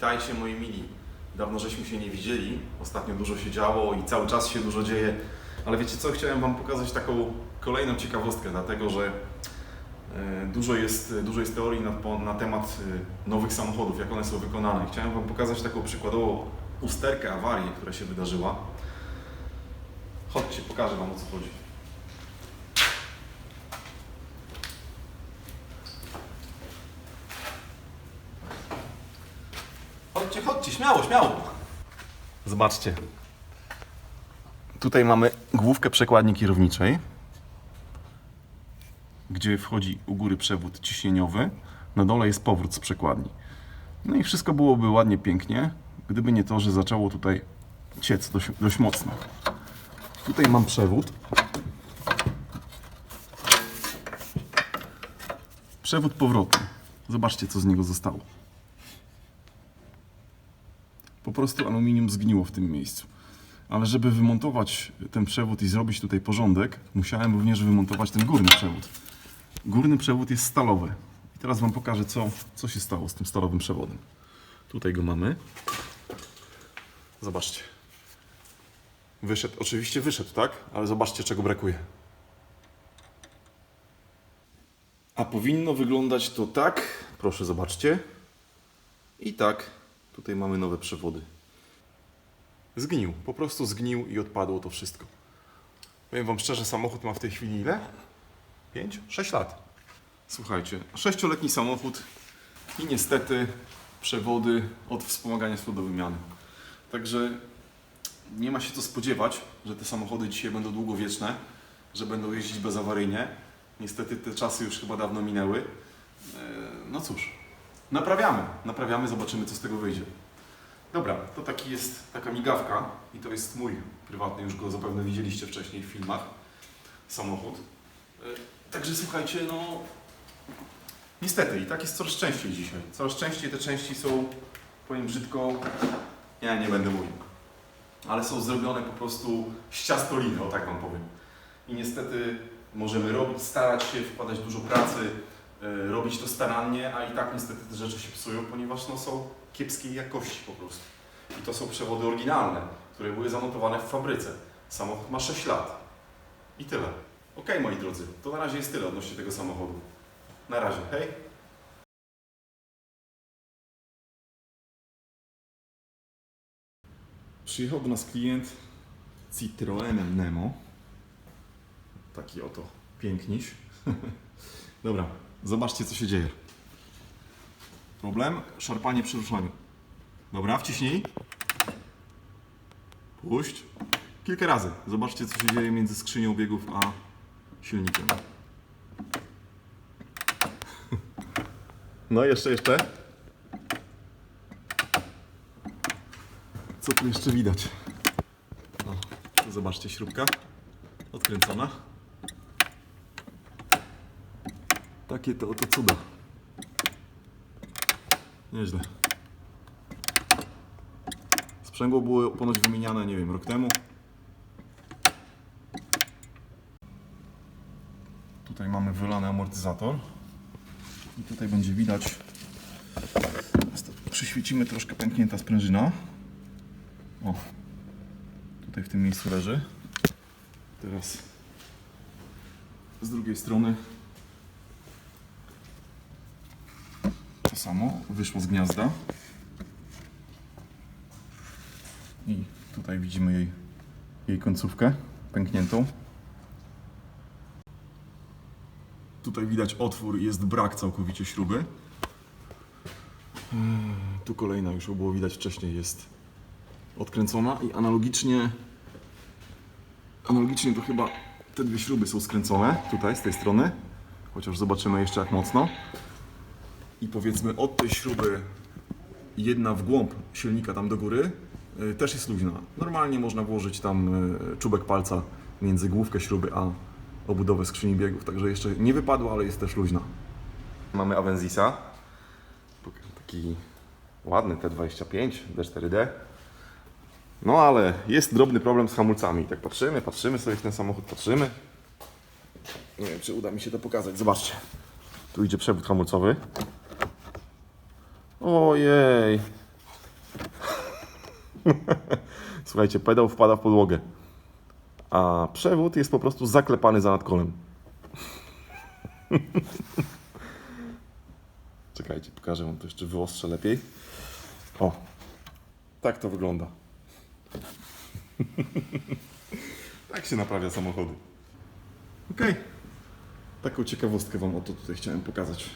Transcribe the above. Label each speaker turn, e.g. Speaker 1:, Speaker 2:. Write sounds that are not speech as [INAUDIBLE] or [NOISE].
Speaker 1: Witajcie moi mili. Dawno żeśmy się nie widzieli, ostatnio dużo się działo i cały czas się dużo dzieje. Ale wiecie co, chciałem Wam pokazać taką kolejną ciekawostkę, dlatego że e, dużo jest, dużo jest teorii na, na temat e, nowych samochodów, jak one są wykonane. Chciałem Wam pokazać taką przykładową usterkę, awarię, która się wydarzyła. Chodźcie, pokażę Wam o co chodzi. Chodźcie, chodźcie, śmiało, śmiało. Zobaczcie. Tutaj mamy główkę przekładni kierowniczej, gdzie wchodzi u góry przewód ciśnieniowy, na dole jest powrót z przekładni. No i wszystko byłoby ładnie, pięknie, gdyby nie to, że zaczęło tutaj ciec dość, dość mocno. Tutaj mam przewód. Przewód powrotny. Zobaczcie, co z niego zostało. Po prostu aluminium zgniło w tym miejscu. Ale żeby wymontować ten przewód i zrobić tutaj porządek, musiałem również wymontować ten górny przewód. Górny przewód jest stalowy. I teraz Wam pokażę, co, co się stało z tym stalowym przewodem. Tutaj go mamy. Zobaczcie. Wyszedł, oczywiście wyszedł, tak? Ale zobaczcie, czego brakuje. A powinno wyglądać to tak. Proszę, zobaczcie. I tak. Tutaj mamy nowe przewody. Zgnił, po prostu zgnił i odpadło to wszystko. Powiem Wam szczerze, samochód ma w tej chwili ile? 5? 6 lat. Słuchajcie, sześcioletni samochód i niestety przewody od wspomagania do wymiany. Także nie ma się co spodziewać, że te samochody dzisiaj będą długowieczne, że będą jeździć bezawaryjnie. Niestety te czasy już chyba dawno minęły. E, No cóż, naprawiamy, naprawiamy, zobaczymy co z tego wyjdzie. Dobra, to taki jest taka migawka i to jest mój prywatny, już go zapewne widzieliście wcześniej w filmach, samochód. E, Także słuchajcie, no niestety i tak jest coraz częściej dzisiaj. Coraz częściej te części są, powiem brzydko, ja nie będę mówił, ale są zrobione po prostu z ciastoliny, o tak wam powiem. I niestety możemy robić, starać się, wkładać dużo pracy, robić to starannie, a i tak niestety te rzeczy się psują, ponieważ no, są kiepskiej jakości po prostu. I to są przewody oryginalne, które były zamontowane w fabryce. Samochód ma 6 lat. I tyle. Okej, moi drodzy, to na razie jest tyle odnośnie tego samochodu. Na razie, hej. Przyjechał do nas klient Citroenem Nemo. Taki oto piękniś. [LAUGHS] Dobra, zobaczcie co się dzieje. Problem? Szarpanie przy ruszaniu. Dobra, wciśnij. Puść. Kilka razy. Zobaczcie co się dzieje między skrzynią biegów a silnikiem. No jeszcze, jeszcze. Co tu jeszcze widać? O, zobaczcie, śrubka odkręcona. Takie to oto cuda. Nieźle. Sprzęgło było ponoć wymieniane, nie wiem, rok temu. Tutaj mamy wylany amortyzator. I tutaj będzie widać, przyświecimy troszkę pęknięta sprężyna. O, tutaj w tym miejscu leży. Teraz z drugiej strony samo, wyszło z gniazda. I tutaj widzimy jej, jej końcówkę pękniętą. Tutaj widać otwór, jest brak całkowicie śruby. Hmm, Tu kolejna już było widać wcześniej jest odkręcona i analogicznie analogicznie to chyba te dwie śruby są skręcone tutaj z tej strony. Chociaż zobaczymy jeszcze jak mocno. I powiedzmy od tej śruby jedna w głąb silnika tam do góry y, też jest luźna. Normalnie można włożyć tam y, czubek palca między główkę śruby a obudowę skrzyni biegów, także jeszcze nie wypadła, ale jest też luźna. Mamy Avenzisa, taki ładny T25 D4D. No ale jest drobny problem z hamulcami. Tak patrzymy, patrzymy sobie w ten samochód, patrzymy. Nie wiem, czy uda mi się to pokazać. Zobaczcie. Tu idzie przewód hamulcowy. Ojej. [LAUGHS] Słuchajcie, pedał wpada w podłogę, a przewód jest po prostu zaklepany za nadkolem. [LAUGHS] Czekajcie, pokażę wam to jeszcze wyostrzę lepiej. O, tak to wygląda. [LAUGHS] tak się naprawia samochody. Okej. Taką ciekawostkę wam oto tutaj chciałem pokazać.